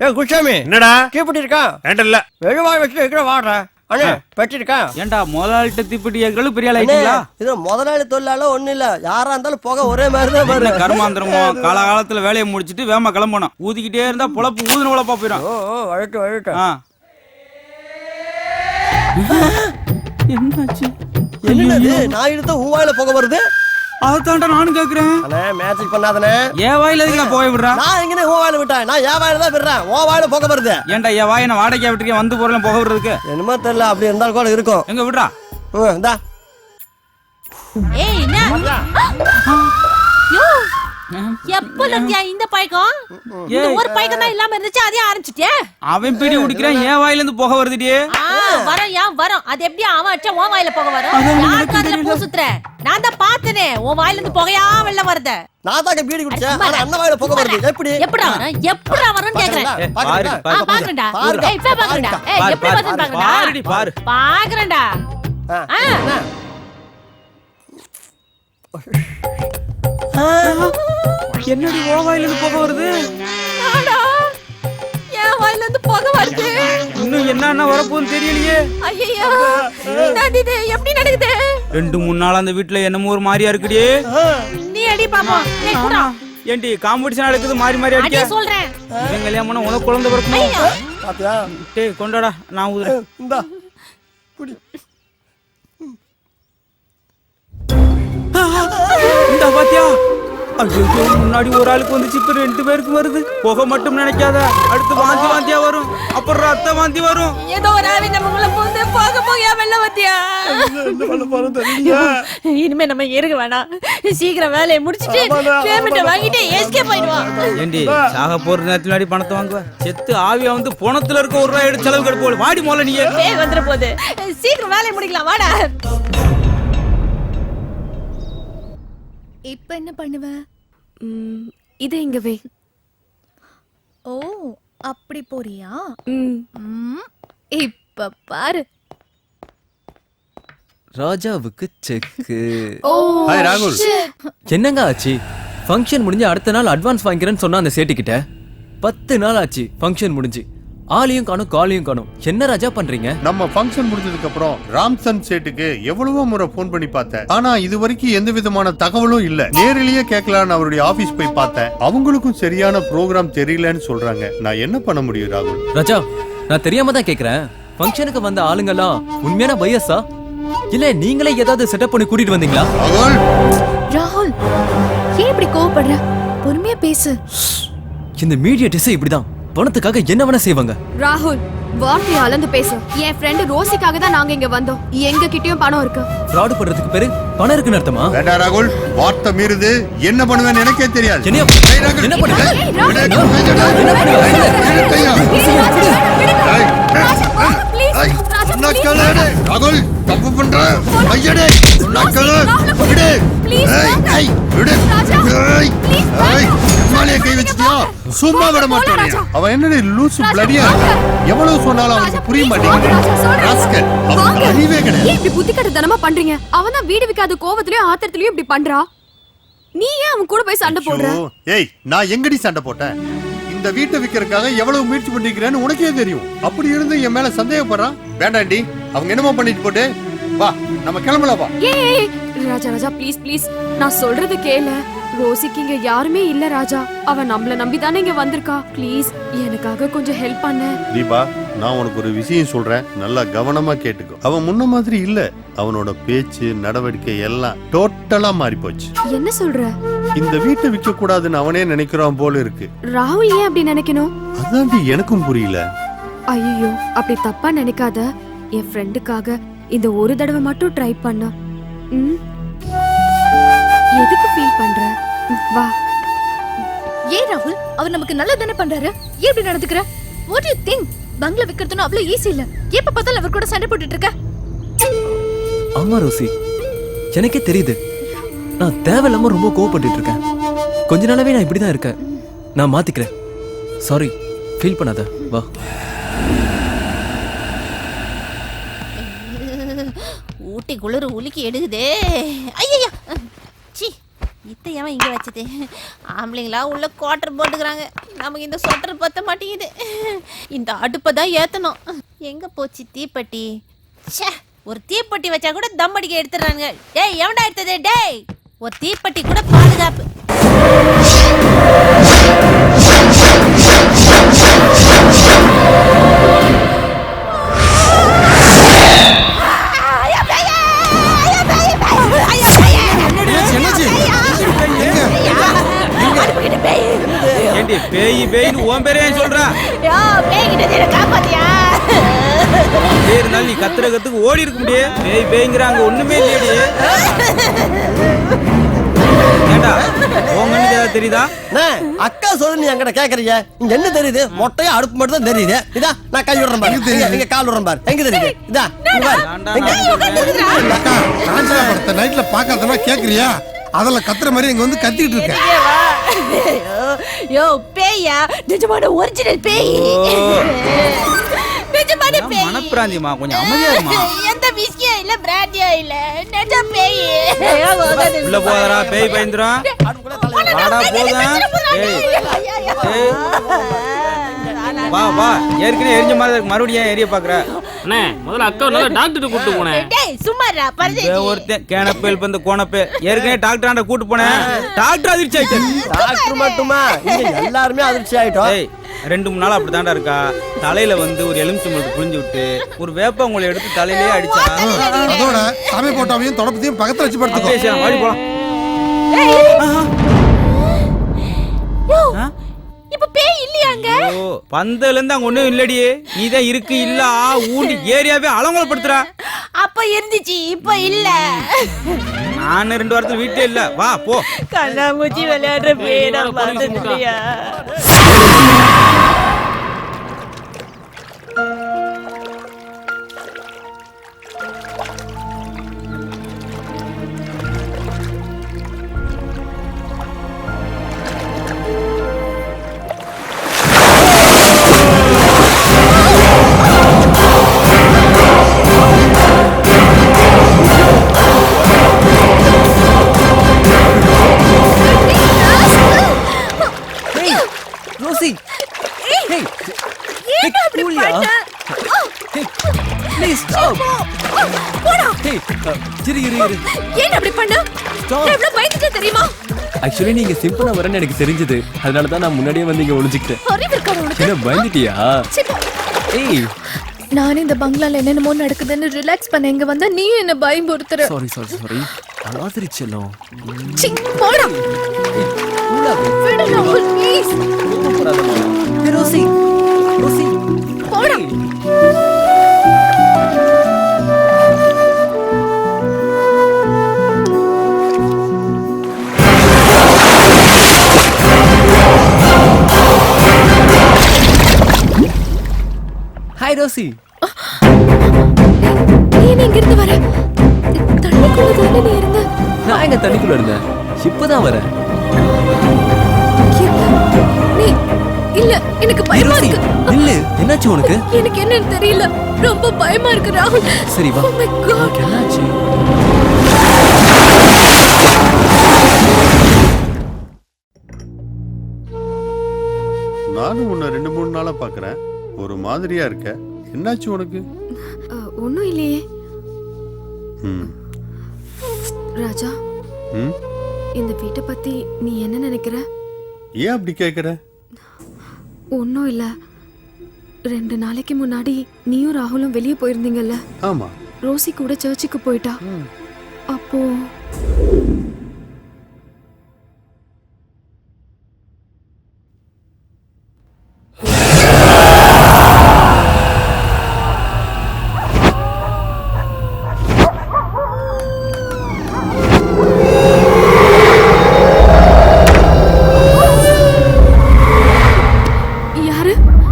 ஏ குருசாமி. என்னடா? தீப்பெட்டி இருக்கா ஏன்டா இல்ல வெகுவாய் வச்சு இருக்கிற வாடுற. அண்ணே பெட்டி இருக்கா ஏன்டா முதலாளிட்ட தீப்பெட்டி ஏற்கனவே பெரிய ஆள் அண்ணே, ஆயிட்டீங்களா இது முதலாளி தொழிலாள ஒண்ணும் இல்ல. யாரா இருந்தாலும் புகை ஒரே மாதிரி தான் பாரு கர்மாந்திரமோ காலகாலத்துல வேலையை முடிச்சிட்டு வேகமா கிளம்பணும். ஊதிக்கிட்டே இருந்தா பொழப்பு ஊதுன பொழப்பா போயிடும். ஓ ஓ வழட்டு வழட்டு. என்னாச்சு? என்னது? நான் எடுத்த ஊவாயில புகை வருது? அதான்டா நானும் கேக்குறேன். அண்ணே மேட்சிக் பண்ணாதனே என் வாயில எதுக்கு நான் போய் விடுறேன் நான் எங்கனே ஊவாயில விட்டேன். நான் என் வாயில தான் விடுறேன். ஓ வாயில புகை வருது. ஏன்டா என் வாயை நான் வாடகை விட்டுருக்கேன்? வந்து போறேன் போக விடுறதுக்கு. என்னமோ தெரியல அப்படி இருந்தாலும் கூட இருக்கும். எங்க விடுறா? ம், இந்தா. ஏய் என்ன? யோ எப்பல இருந்தியா இந்த பழக்கம்? இந்த. ஒரு பழக்கம் தான் இல்லாம இருந்துச்சு அதே ஆரம்பிச்சிட்டியா. அவன் பீடி குடிக்கிறான் என் வாயில இருந்து புகை வருதுடியே வரும் ஏன் வரும். அது எப்படி அவன் அடிச்சா உன் வாயில புகை வரும்? யார் காதுல பூ சுத்துற? நான் தான் பார்த்தனே உன் வாயில இருந்து புகையா வெளில வருது. நான் தான் பீடி குடிச்சேன். ஆனா அண்ணன் வாயில புகை வருது. எப்படி? எப்படா வரும் எப்படா வரும்னு கேக்குறேன்? பாரு, பாருடா. ஏய் இப்ப பாக்குறேன்டா. ஏய் எப்படி பாரு, வருதுன்னு பாருடி, பாக்குறேன்டா பாரு. பாக்குறேன்டா. ஆ, ஆ. என்ன? என்னடி ஓ வாயில இருந்து புகை வருது? வாயில இருந்து புகை வருது. இன்னும் என்னென்ன வரப்போகுதுன்னு தெரியலையே. ஐயோ எப்படி நடக்குது? ரெண்டு மூணு நாள் அந்த வீட்டுல என்னமோ ஒரு மாதிரியா இருக்குடியே. நீ அடி குடா. ஏன்டி காம்படிஷன் நடக்குது மாறி மாறி அடி அடிக்க சொல்றேன். இவன் கல்யாணம் பண்ணா உனக்கு குழந்தை பிறக்கணும் பாத்தியா? டேய் கொண்டாடா நான் ஊதுறேன். இந்தா. குடி. இந்த பாத்தியா? ஐயோ முன்னாடி ஒரு ஆளுக்கு வந்துச்சு. இப்ப ரெண்டு பேருக்கு வருது. புகை மட்டும் நினைக்காத. அடுத்து வாந்தி வாந்தியா வரும். அப்புறம் ரத்த வாந்தி வரும். ஏதோ ஒரு ஆவி நமக்குள்ள போந்து போக போக வெள்ள வத்தியா. இனிமே நம்ம இருக்க வேணாம். சீக்கிரம் வேலையை முடிச்சிட்டு பேமெண்ட் வாங்கிட்டு எஸ்கேப் ஆயிடுவான் ஏண்டி சாக போற நேரத்துல அடி பணத்தை வாங்குவ? செத்து ஆவியா வந்து பணத்துல இருக்க ஒரு ரூபாய் எடுத்து செலவு கெடுப்போம் வாடி மோல நீ பேய் வந்துற போது. சீக்கிரம் வேலையை முடிக்கலாம். வாடா. இப்ப என்ன பண்ணுவ? ம், இதை இங்க வை. ஓ அப்படி போறியா? ம், இப்ப பாரு. ராஜாவுக்கு செக்கு. ஓ ஹாய் ராகுல் என்னங்க ஆச்சு? ஃபங்க்ஷன் முடிஞ்சு அடுத்த நாள் அட்வான்ஸ் வாங்கிக்கிறேன்னு சொன்னா அந்த சேட்டுக்கிட்ட? பத்து நாள் ஆச்சு ஃபங்க்ஷன் முடிஞ்சு. ஆளையும் காணும் காலையும் காணும். என்ன ராஜா பண்றீங்க? நம்ம ஃபங்க்ஷன் முடிஞ்சதுக்கு அப்புறம் ராம்சன் சேட்டுக்கு எவ்வளவோ முறை ஃபோன் பண்ணி பார்த்தேன். ஆனா இது வரைக்கும் எந்த விதமான தகவலும் இல்ல. நேரிலேயே கேட்கலான்னு அவருடைய ஆபீஸ் போய் பார்த்தேன். அவங்களுக்கும் சரியான ப்ரோக்ராம் தெரியலன்னு சொல்றாங்க. நான் என்ன பண்ண முடியும் ராகுல்? ராஜா நான் தெரியாம தான் கேக்குறேன். ஃபங்க்ஷனுக்கு வந்த ஆளுங்கெல்லாம் உண்மையான பையஸா இல்ல நீங்களே ஏதாவது செட்டப் பண்ணி கூட்டிட்டு வந்தீங்களா? ராகுல்! ராகுல் ஏன் இப்படி கோவப்படுற? பொறுமையா பேசு. இந்த மீடியேட்டர்ஸ் இப்படிதான். பணத்துக்காக என்ன வேணா செய்வாங்க? ராகுல் வார்த்தையை அளந்து பேசு. என் ஃப்ரெண்டு ரோசிக்காக தான் நாங்க இங்க வந்தோம். எங்க கிட்டயும் பணம் இருக்கு. ஃப்ராட் பண்றதுக்கு பேரு பணம் இருக்குன்னு அர்த்தமா? வேண்டாம் ராகுல் வார்த்தை மீறுது. என்ன பண்ணுவேன்னு எனக்கே தெரியாது. என்னையா? ஏய், ராகுல். என்ன பண்ணுவ? ராகுல் தப்பு பண்ற? கையடே நக்கலு விடு. ஏய், ஏய், விடு. ஏய், ஏய், மேலே கை வச்சிட்டியா? சும்மா விட மாட்டேன் அவன் என்னடி லூசு பிளடியா எவ்வளவு சொன்னாலும் அவனுக்கு புரிய மாட்டேங்குது. ராஸ்கல் அவனுக்கு அறிவே ஏன் கிடையாது. இப்படி புத்தி கட்டத்தனமா பண்றீங்க? அவன் தான் வீடு விக்காத கோவத்திலயும் ஆத்திரத்திலயும் இப்படி பண்றா? நீ ஏன் அவன் கூட போய் சண்டை போடுற? ஏய் நான் எங்கடி சண்டை போட்டேன்? இந்த வீட்டை விக்கிறதுக்காக எவ்வளவு முயற்சி பண்ணிருக்கிறேன்னு உனக்கே தெரியும். அப்படி இருந்து என் மேல சந்தேகப்படுறான் வேண்டாண்டி அவங்க என்னமோ பண்ணிட்டு போட்டு. வா நம்ம கிளம்பலாம் வா. ஏய், ராஜா ராஜா ப்ளீஸ் ப்ளீஸ் நான் சொல்றது கேளு. ரோசிக்கு இங்க யாருமே இல்ல ராஜா. அவ நம்மள நம்பி தானே இங்க வந்திருக்கா. ப்ளீஸ் எனக்காக கொஞ்சம் ஹெல்ப் பண்ணு. தீபா நான் உனக்கு ஒரு விஷயம் சொல்றேன். நல்லா கவனமா கேட்டுக்கோ. அவன் முன்ன மாதிரி இல்ல. அவனோட பேச்சு நடவடிக்கை எல்லாம் டோட்டலா மாறி போச்சு என்ன சொல்ற? இந்த வீட்டை விற்க கூடாதுன்னு அவனே நினைக்கிறான் போல இருக்கு. ராகுல் ஏன் அப்படி நினைக்கணும்? அதான்டி எனக்கும் புரியல. ஐயோ அப்படி தப்பா நினைக்காத. என் ஃப்ரெண்டுக்காக இந்த ஒரு தடவை மட்டும் ட்ரை பண்ண. ம்? எதுக்கு ஃபீல் பண்ற? வா. ஏன் ராகுல் அவர் நமக்கு நல்லது தானே பண்றாரு? ஏன் இப்படி நடந்துக்கிற? வாட் யூ திங்க் பங்களா விக்கிறதுன்னு அவ்வளவு ஈஸி இல்ல. எப்ப பார்த்தாலும் அவர் கூட சண்டை போட்டுட்டு இருக்க. ஆமா ரோசி. எனக்கே தெரியுது. நான் தேவையில்லாம ரொம்ப கோவப்பட்டு இருக்கேன் கொஞ்ச நாளாவே நான் இப்படி தான் இருக்கேன். நான் மாத்திக்கிறேன். சாரி ஃபீல் பண்ணாத. வா. ஊட்டி குளிர் உலுக்கி எடுக்குதே. ஐயா சி இத்தையவன் இங்கே வச்சது ஆம்பளைங்களா உள்ள குவார்டர் போட்டுக்கிறாங்க. நமக்கு இந்த சொட்டர் பத்த மாட்டேங்குது. இந்த அடுப்பை தான் ஏற்றணும் எங்கே போச்சு தீப்பெட்டி? ச்சே ஒரு தீப்பெட்டி வச்சா கூட தம் அடிக்க எடுத்துறாங்க டேய் எவன்டா எடுத்தது? டேய். ஒரு தீப்பெட்டி கூட பாதுகாப்பு. பேய் பேய்னு உன் பேரே ஏன் சொல்றா? யோ காப்பாத்தியா? பேய் இருந்தாலும் நீ கத்துற கத்துக்கு ஓடி இருக்க முடியே பேய் பேய்ங்கிறாங்க ஒண்ணுமே இல்லையடி. ஏண்டா ஏதாவது தெரியுதா? அண்ணே, அக்கா சொல்லு நீ என்கிட்ட கேக்குறீங்க. இங்க என்ன தெரியுது? மொட்டையா அடுப்பு மட்டும் தான் தெரியுது. இதா நான் கை விடுறேன் பாரு. இங்க கால் விடுறேன் பாரு. எங்க தெரியுது? இதா காஞ்சனா படத்தை நைட்ல பாக்காதனா கேக்குறியா? அதில் கத்துற மாதிரி இங்க வந்து கத்திக்கிட்டு இருக்க. யோ பேயா? நிஜமான ஒரிஜினல் பேய். நிஜமான பேய். மனப்பிராந்தியமா கொஞ்சம் அமைதியா இருமா. இல்ல பிராண்டியா இல்ல. நிஜ பேய்? உள்ள போதரா பேய் பயந்துரும் வாடா போதும். வா வா. ஏற்கனவே எரிஞ்ச மாதிரி இருக்கு. மறுபடியும் ஏன் எரிய பாக்குற? அண்ணே முதல்ல அக்கா நல்லா டாக்டர் கூட்டு போனேன் டேய் சும்மாடா இந்த பரதேசி ஒருத்தன் கேனப்பேல் வந்து கோணப்பே. ஏற்கனவே டாக்டர் ஆண்ட கூட்டு போனேன். டாக்டர் அதிர்ச்சி ஆயிட்டு டாக்டர் மட்டுமா? இங்க எல்லாருமே அதிர்ச்சி ஆயிட்டோம். ரெண்டு மூணு நாள் அப்படிதான்டா இருக்கா தலையில வந்து ஒரு எலுமிச்சம்பழத்தை புழிஞ்சு விட்டு ஒரு வேப்பங்களை எடுத்து தலையிலேயே அடிச்சா அதோட சாமி போட்டாவையும் தொடப்பத்தையும் பக்கத்துல வச்சு அப்படியே சரி, வாடி போலாம் பந்தல இருந்து அங்க ஒண்ணும் இல்லடி நீதான் இருக்கு இல்ல ஊண்டி ஏரியாவே அலங்கோலப்படுத்துற அப்ப இருந்துச்சு இப்ப இல்ல நான் ரெண்டு வாரத்துல வீட்லயே இல்ல வா போ கண்ணாமூச்சி விளையாடுற பேய் நான் Hey, இரு இரு இரு. ஏன் அப்படி பண்ண? Stop. நான் எவ்வளவு பயந்துட்டேன் தெரியுமா? ஆக்சுவலி நீங்க சிம்பிளா வரேன்னு எனக்கு தெரிஞ்சது. அதனால தான் நான் முன்னாடியே வந்து இங்க ஒளிஞ்சுக்கிட்டேன். அறிவு இருக்காது உனக்கு? என்ன பயந்துட்டியா? ச்சீ, போ. ஏய். நானே இந்த பங்களால என்னென்னமோ நடக்குதுன்னு ரிலாக்ஸ் பண்ண. இங்க வந்தா நீயும் என்ன பயம்புறுத்துற சாரி சாரி சாரி அலாதிரி செல்லம். சி போடா. விடு ராகுல் please Rosie Rosie hi Rosie நீ இங்க இருந்து வர? தண்ணிக்குள்ள தானே நீ இருந்த? நான் எங்க தண்ணிக்குள்ள இருந்தேன்? இப்பதான் வரேன். இல்ல, நீ இல்ல எனக்கு பயமா இருக்கு. என்னாச்சு உனக்கு? எனக்கு என்னன்னு தெரியல. ரொம்ப பயமா இருக்கு ராகுல். சரி வா. Oh my God. உனக்கு என்னாச்சு? நானும் உன்னை ரெண்டு மூணு நாளா பாக்குறேன். ஒரு மாதிரியா இருக்க? என்னாச்சு உனக்கு? ஒன்றும் இல்லையே. ம். ராஜா? ம்? இந்த வீட்டை பத்தி நீ என்ன நினைக்கிற? ஏன் அப்படி கேக்குற? ஒன்றும் இல்லை. ரெண்டு நாளைக்கு முன்னாடி நீயும் ராகுலும் வெளியே போயிருந்தீங்கல்ல? ஆமா. ரோசி கூட சர்ச்சுக்கு போயிட்டா? அப்போ Bunları